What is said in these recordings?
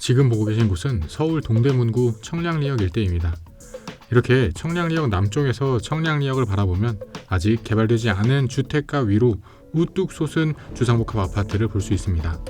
지금 보고 계신 곳은 서울 동대문구 청량리역 일대입니다. 이렇게 청량리역 남쪽에서 청량리역을 바라보면 아직 개발되지 않은 주택가 위로 우뚝 솟은 주상복합 아파트를 볼 수 있습니다.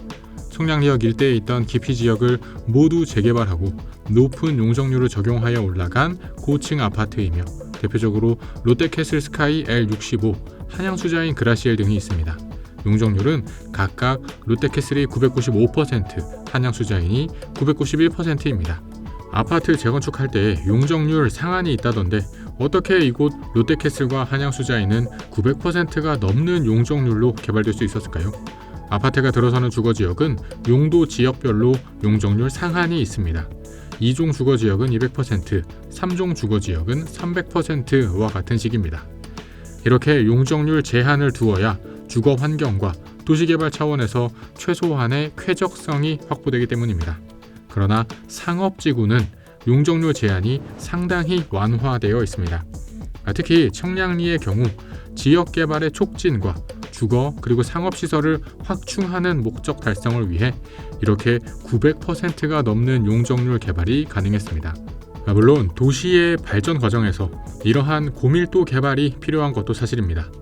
청량리역 일대에 있던 기피 지역을 모두 재개발하고 높은 용적률을 적용하여 올라간 고층 아파트이며 대표적으로 롯데캐슬 스카이 L65, 한양수자인 그라시엘 등이 있습니다. 용적률은 각각 롯데캐슬이 995%, 한양수자인이 991%입니다. 아파트 재건축할 때 용적률 상한이 있다던데 어떻게 이곳 롯데캐슬과 한양수자인은 900%가 넘는 용적률로 개발될 수 있었을까요? 아파트가 들어서는 주거지역은 용도 지역별로 용적률 상한이 있습니다. 2종 주거지역은 200%, 3종 주거지역은 300%와 같은 식입니다. 이렇게 용적률 제한을 두어야 주거 환경과 도시개발 차원에서 최소한의 쾌적성이 확보되기 때문입니다. 그러나 상업지구는 용적률 제한이 상당히 완화되어 있습니다. 아, 특히 청량리의 경우 지역 개발의 촉진과 주거 그리고 상업 시설을 확충하는 목적 달성을 위해 이렇게 900%가 넘는 용적률 개발이 가능했습니다. 아, 물론 도시의 발전 과정에서 이러한 고밀도 개발이 필요한 것도 사실입니다.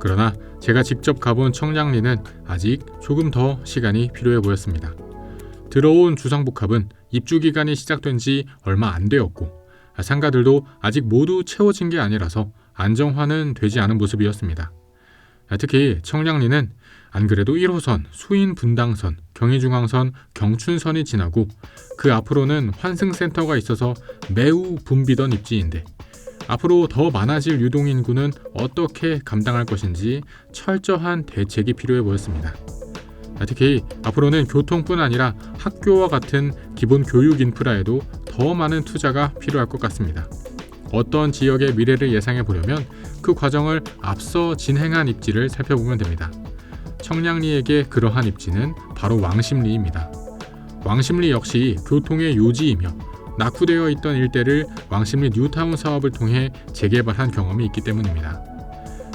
그러나 제가 직접 가본 청량리는 아직 조금 더 시간이 필요해 보였습니다. 들어온 주상복합은 입주 기간이 시작된 지 얼마 안 되었고 상가들도 아직 모두 채워진 게 아니라서 안정화는 되지 않은 모습이었습니다. 특히 청량리는 안 그래도 1호선, 수인 분당선, 경의중앙선, 경춘선이 지나고 그 앞으로는 환승센터가 있어서 매우 붐비던 입지인데 앞으로 더 많아질 유동인구는 어떻게 감당할 것인지 철저한 대책이 필요해 보였습니다. 특히 앞으로는 교통뿐 아니라 학교와 같은 기본 교육 인프라에도 더 많은 투자가 필요할 것 같습니다. 어떤 지역의 미래를 예상해 보려면 그 과정을 앞서 진행한 입지를 살펴보면 됩니다. 청량리에게 그러한 입지는 바로 왕십리입니다. 왕십리 역시 교통의 요지이며 낙후되어 있던 일대를 왕십리 뉴타운 사업을 통해 재개발한 경험이 있기 때문입니다.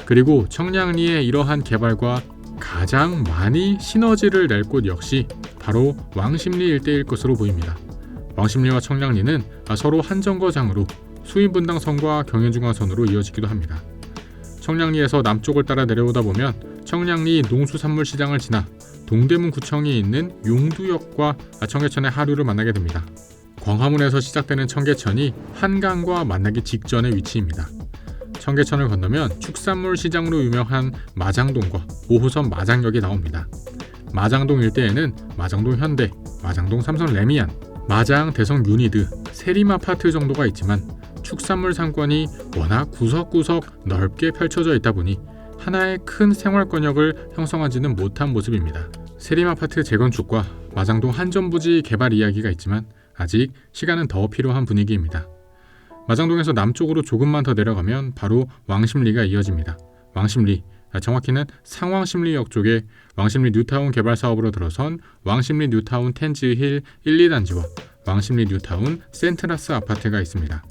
그리고 청량리의 이러한 개발과 가장 많이 시너지를 낼 곳 역시 바로 왕십리 일대일 것으로 보입니다. 왕십리와 청량리는 서로 한 정거장으로 수인분당선과 경연중앙선으로 이어지기도 합니다. 청량리에서 남쪽을 따라 내려오다 보면 청량리 농수산물시장을 지나 동대문구청이 있는 용두역과 청계천의 하류를 만나게 됩니다. 광화문에서 시작되는 청계천이 한강과 만나기 직전의 위치입니다. 청계천을 건너면 축산물 시장으로 유명한 마장동과 5호선 마장역이 나옵니다. 마장동 일대에는 마장동 현대, 마장동 삼성 레미안, 마장 대성 유니드, 세림 아파트 정도가 있지만 축산물 상권이 워낙 구석구석 넓게 펼쳐져 있다 보니 하나의 큰 생활 권역을 형성하지는 못한 모습입니다. 세림 아파트 재건축과 마장동 한전부지 개발 이야기가 있지만 아직 시간은 더 필요한 분위기입니다. 마장동에서 남쪽으로 조금만 더 내려가면 바로 왕십리가 이어집니다. 왕십리, 아, 정확히는 상왕십리역 쪽에 왕십리 뉴타운 개발 사업으로 들어선 왕십리 뉴타운 텐즈힐 1, 2단지와 왕십리 뉴타운 센트라스 아파트가 있습니다.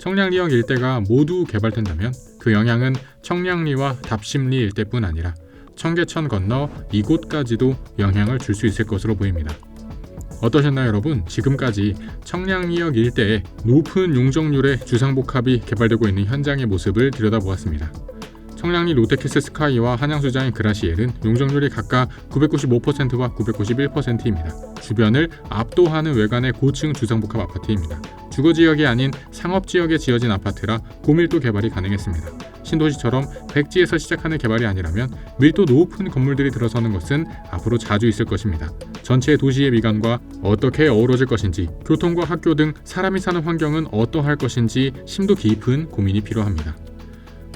청량리역 일대가 모두 개발된다면 그 영향은 청량리와 답심리 일대뿐 아니라 청계천 건너 이곳까지도 영향을 줄 수 있을 것으로 보입니다. 어떠셨나요 여러분? 지금까지 청량리역 일대에 높은 용적률의 주상복합이 개발되고 있는 현장의 모습을 들여다보았습니다. 청량리 롯데캐슬 스카이와 한양수자인 그라시엘은 용적률이 각각 995%와 991%입니다. 주변을 압도하는 외관의 고층 주상복합 아파트입니다. 주거 지역이 아닌 상업 지역에 지어진 아파트라 고밀도 개발이 가능했습니다. 신도시처럼 백지에서 시작하는 개발이 아니라면 밀도 높은 건물들이 들어서는 것은 앞으로 자주 있을 것입니다. 전체 도시의 미관과 어떻게 어우러질 것인지, 교통과 학교 등 사람이 사는 환경은 어떠할 것인지 심도 깊은 고민이 필요합니다.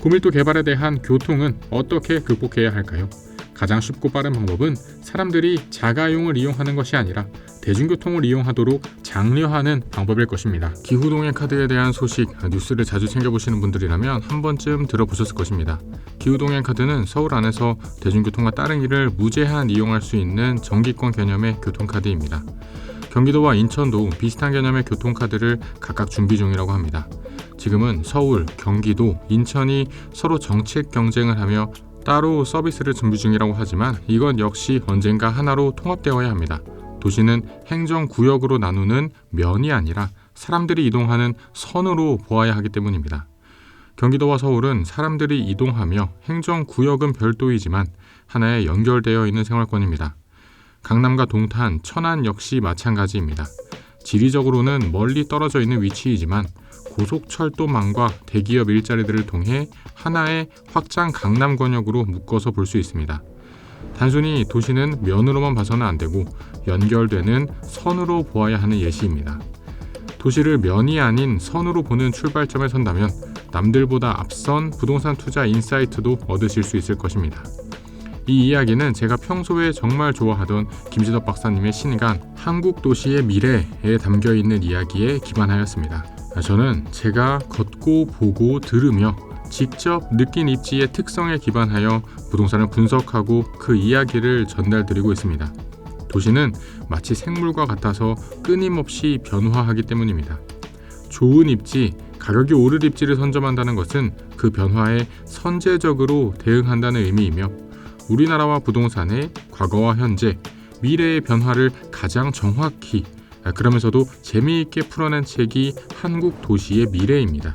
고밀도 개발에 대한 교통은 어떻게 극복해야 할까요? 가장 쉽고 빠른 방법은 사람들이 자가용을 이용하는 것이 아니라 대중교통을 이용하도록 장려하는 방법일 것입니다. 기후동행 카드에 대한 소식, 뉴스를 자주 챙겨보시는 분들이라면 한 번쯤 들어보셨을 것입니다. 기후동행 카드는 서울 안에서 대중교통과 따릉이를 무제한 이용할 수 있는 정기권 개념의 교통카드입니다. 경기도와 인천도 비슷한 개념의 교통카드를 각각 준비 중이라고 합니다. 지금은 서울, 경기도, 인천이 서로 정책 경쟁을 하며 따로 서비스를 준비 중이라고 하지만 이건 역시 언젠가 하나로 통합되어야 합니다. 도시는 행정구역으로 나누는 면이 아니라 사람들이 이동하는 선으로 보아야 하기 때문입니다. 경기도와 서울은 사람들이 이동하며 행정구역은 별도이지만 하나에 연결되어 있는 생활권입니다. 강남과 동탄, 천안 역시 마찬가지입니다. 지리적으로는 멀리 떨어져 있는 위치이지만 고속철도망과 대기업 일자리들을 통해 하나의 확장 강남 권역으로 묶어서 볼 수 있습니다. 단순히 도시는 면으로만 봐서는 안 되고 연결되는 선으로 보아야 하는 예시입니다. 도시를 면이 아닌 선으로 보는 출발점에 선다면 남들보다 앞선 부동산 투자 인사이트도 얻으실 수 있을 것입니다. 이 이야기는 제가 평소에 정말 좋아하던 김지덕 박사님의 신간 한국 도시의 미래에 담겨 있는 이야기에 기반하였습니다. 저는 제가 걷고 보고 들으며 직접 느낀 입지의 특성에 기반하여 부동산을 분석하고 그 이야기를 전달드리고 있습니다. 도시는 마치 생물과 같아서 끊임없이 변화하기 때문입니다. 좋은 입지, 가격이 오를 입지를 선점한다는 것은 그 변화에 선제적으로 대응한다는 의미이며 우리나라와 부동산의 과거와 현재, 미래의 변화를 가장 정확히 아, 그러면서도 재미있게 풀어낸 책이 한국 도시의 미래입니다.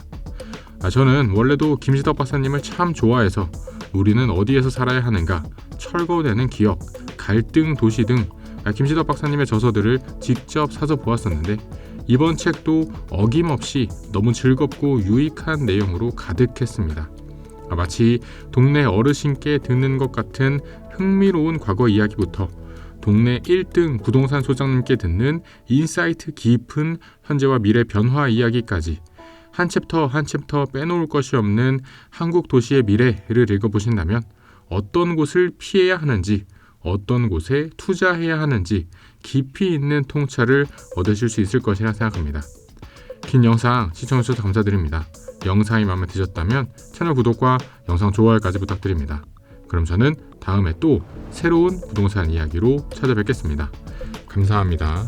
아, 저는 원래도 김지덕 박사님을 참 좋아해서 우리는 어디에서 살아야 하는가, 철거되는 기억, 갈등 도시 등 아, 김지덕 박사님의 저서들을 직접 사서 보았었는데 이번 책도 어김없이 너무 즐겁고 유익한 내용으로 가득했습니다. 아, 마치 동네 어르신께 듣는 것 같은 흥미로운 과거 이야기부터 동네 1등 부동산 소장님께 듣는 인사이트 깊은 현재와 미래 변화 이야기까지 한 챕터 한 챕터 빼놓을 것이 없는 한국 도시의 미래를 읽어보신다면 어떤 곳을 피해야 하는지 어떤 곳에 투자해야 하는지 깊이 있는 통찰을 얻으실 수 있을 것이라 생각합니다. 긴 영상 시청해주셔서 감사드립니다. 영상이 마음에 드셨다면 채널 구독과 영상 좋아요까지 부탁드립니다. 그럼 저는 다음에 또 새로운 부동산 이야기로 찾아뵙겠습니다. 감사합니다.